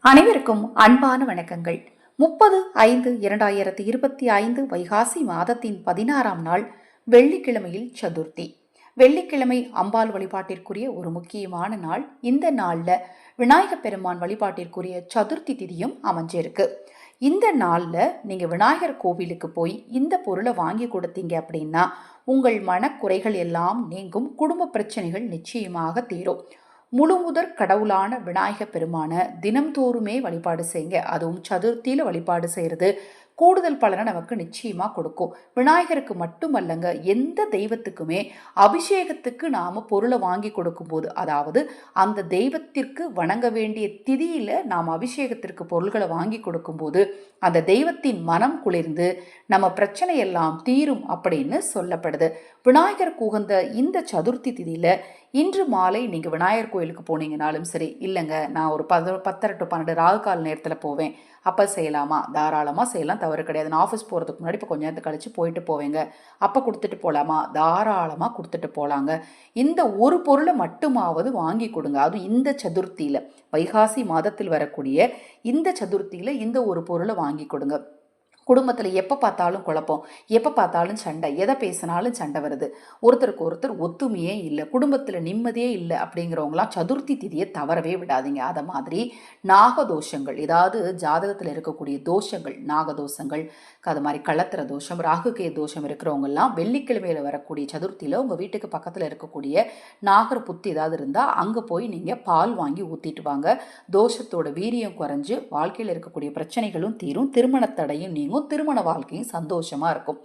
அனைவருக்கும் அன்பான வணக்கங்கள். முப்பது ஐந்து இரண்டாயிரத்தி இருபத்தி ஐந்து வைகாசி மாதத்தின் பதினாறாம் நாள் வெள்ளிக்கிழமையில் சதுர்த்தி. வெள்ளிக்கிழமை அம்பாள் வழிபாட்டிற்குரிய ஒரு முக்கியமான நாள். இந்த நாளில் விநாயகப் பெருமான் வழிபாட்டிற்குரிய சதுர்த்தி திதியும் அமைஞ்சிருக்கு. இந்த நாளில் நீங்கள் விநாயகர் கோவிலுக்கு போய் இந்த பொருளை வாங்கி கொடுத்தீங்க அப்படின்னா உங்கள் மனக்குறைகள் எல்லாம் நீங்கும் குடும்ப பிரச்சனைகள் நிச்சயமாக தீரும். முழுமுதற் கடவுளான விநாயக பெருமான தினம்தோறுமே வழிபாடு செய்யுங்க அதுவும் சதுர்த்தியில் வழிபாடு செய்கிறது கூடுதல் பலனை நமக்கு நிச்சயமாக கொடுக்கும். விநாயகருக்கு மட்டுமல்லங்க எந்த தெய்வத்துக்குமே அபிஷேகத்துக்கு நாம் பொருளை வாங்கி கொடுக்கும்போது அதாவது அந்த தெய்வத்திற்கு வணங்க வேண்டிய திதியில் நாம் அபிஷேகத்திற்கு பொருள்களை வாங்கி கொடுக்கும்போது அந்த தெய்வத்தின் மனம் குளிர்ந்து நம்ம பிரச்சனையெல்லாம் தீரும் அப்படின்னு சொல்லப்படுது. விநாயகர் உகந்த இந்த சதுர்த்தி திதியில் இன்று மாலை நீங்கள் விநாயகர் கோயிலுக்கு போனீங்கனாலும் சரி இல்லைங்க நான் ஒரு பத பத்தரை டு பன்னெண்டு ராகு கால நேரத்தில் போவேன். அப்போ செய்யலாமா? தாராளமாக செய்யலாம் தவறு கிடையாது. நான் ஆஃபீஸ் போகிறதுக்கு முன்னாடி இப்போ கொஞ்ச நேரத்தை கழித்து போயிட்டு போவேங்க. அப்போ கொடுத்துட்டு போகலாமா தாராளமாக கொடுத்துட்டு போகலாங்க இந்த ஒரு பொருளை மட்டுமாவது வாங்கி கொடுங்க. அதுவும் இந்த சதுர்த்தியில் வைகாசி மாதத்தில் வரக்கூடிய இந்த சதுர்த்தியில் இந்த ஒரு பொருளை வாங்கி கொடுங்க. குடும்பத்தில் எப்போ பார்த்தாலும் குழப்பம் எப்போ பார்த்தாலும் சண்டை எதை பேசினாலும் சண்டை வருது. ஒருத்தருக்கு ஒருத்தர் ஒத்துமையே இல்லை குடும்பத்தில் நிம்மதியே இல்லை அப்படிங்கிறவங்களாம் சதுர்த்தி திதியை தவறவே விடாதீங்க. அதை மாதிரி நாகதோஷங்கள் ஏதாவது ஜாதகத்தில் இருக்கக்கூடிய தோஷங்கள் நாகதோஷங்கள் அது மாதிரி கலத்திர தோஷம் ராகுகே தோஷம் இருக்கிறவங்கெல்லாம் வெள்ளிக்கிழமையில் வரக்கூடிய சதுர்த்தியில் உங்கள் வீட்டுக்கு பக்கத்தில் இருக்கக்கூடிய நாகர் புத்தி ஏதாவது இருந்தால் அங்கே போய் நீங்கள் பால் வாங்கி ஊற்றிட்டு வாங்க. தோஷத்தோட வீரியம் குறைஞ்சு வாழ்க்கையில் இருக்கக்கூடிய பிரச்சனைகளும் தீரும் திருமணத்தடையும் நீங்கும். திருமண வாழ்க்கையும் சந்தோஷமாக இருக்கும்.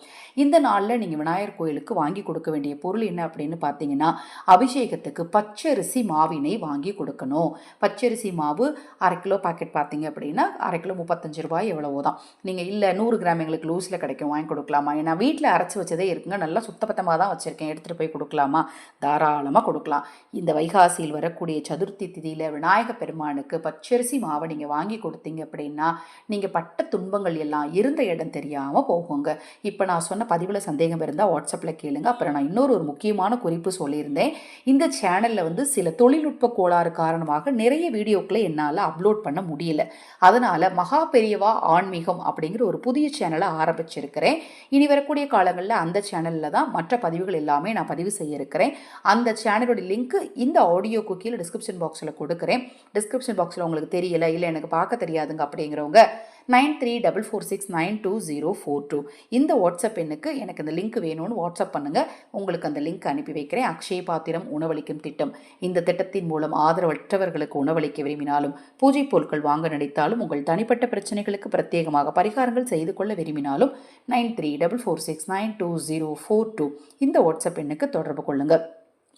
இந்த நாளில் நீங்கள் விநாயகர் கோயிலுக்கு வாங்கி கொடுக்க வேண்டிய பொருள் என்ன அப்படின்னு பார்த்தீங்கன்னா அபிஷேகத்துக்கு பச்சரிசி மாவினை வாங்கி கொடுக்கணும். பச்சரிசி மாவு அரை கிலோ பாக்கெட் பார்த்தீங்க அப்படின்னா அரை கிலோ முப்பத்தஞ்சு ரூபாய் எவ்வளவோ தான். நீங்கள் இல்லை நூறு கிராம் எங்களுக்கு லூஸில் கிடைக்கும் வாங்கி கொடுக்கலாமா? ஏன்னா வீட்டில் அரைச்சி வச்சதே இருக்குங்க. நல்லா சுத்தபத்தமாக தான் வச்சுருக்கேன். எடுத்துகிட்டு போய் கொடுக்கலாமா? தாராளமாக கொடுக்கலாம். இந்த வைகாசியில் வரக்கூடிய சதுர்த்தி திதியில் விநாயக பெருமானுக்கு பச்சரிசி மாவை நீங்கள் வாங்கி கொடுத்தீங்க அப்படின்னா நீங்கள் பட்ட துன்பங்கள் எல்லாம் இருந்த இடம் தெரியாமல் போகுங்க. இப்போ நான் சொன்ன பதிவில் சந்தேகம் இருந்தால் வாட்ஸ்அப்பில் கேளுங்க. அப்புறம் நான் இன்னொரு ஒரு முக்கியமான குறிப்பு சொல்லியிருந்தேன். இந்த சேனலில் வந்து சில தொழில்நுட்ப கோளாறு காரணமாக நிறைய வீடியோக்களை என்னால் அப்லோட் பண்ண முடியல. அதனால் மகா பெரியவா ஆன்மீகம் அப்படிங்கிற ஒரு புதிய சேனலை ஆரம்பிச்சிருக்கிறேன். இனி வரக்கூடிய காலங்களில் அந்த சேனலில் தான் மற்ற பதிவுகள் எல்லாமே நான் பதிவு செய்ய இருக்கிறேன். அந்த சேனலோட லிங்க் இந்த ஆடியோக்கு கீழே டிஸ்கிரிப்ஷன் பாக்ஸில் கொடுக்குறேன். டிஸ்கிரிப்ஷன் பாக்ஸில் உங்களுக்கு தெரியல இல்லை எனக்கு பார்க்க தெரியாதுங்க அப்படிங்கிறவங்க nine three double four six nine two zero four two. இந்த வாட்ஸ்அப் எண்ணுக்கு எனக்கு இந்த லிங்க் வேணும்னு வாட்ஸ்அப் பண்ணுங்கள் உங்களுக்கு அந்த லிங்க் அனுப்பி வைக்கிறேன். அக்ஷய பாத்திரம் உணவளிக்கும் திட்டம். இந்த திட்டத்தின் மூலம் ஆதரவற்றவர்களுக்கு உணவளிக்க விரும்பினாலும் பூஜை பொருட்கள் வாங்க நினைத்தாலும் உங்கள் தனிப்பட்ட பிரச்சனைகளுக்கு பிரத்யேகமாக பரிகாரங்கள் செய்து கொள்ள விரும்பினாலும் nine three double four six nine two zero four two. இந்த வாட்ஸ்அப் எண்ணுக்கு தொடர்பு கொள்ளுங்கள்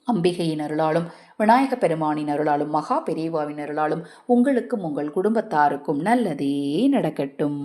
அம்பிகையின் அருளாலும் விநாயக பெருமானின் அருளாலும் மகா பெரியவாவின் அருளாலும் உங்களுக்கும் உங்கள் குடும்பத்தாருக்கும் நல்லதே நடக்கட்டும்.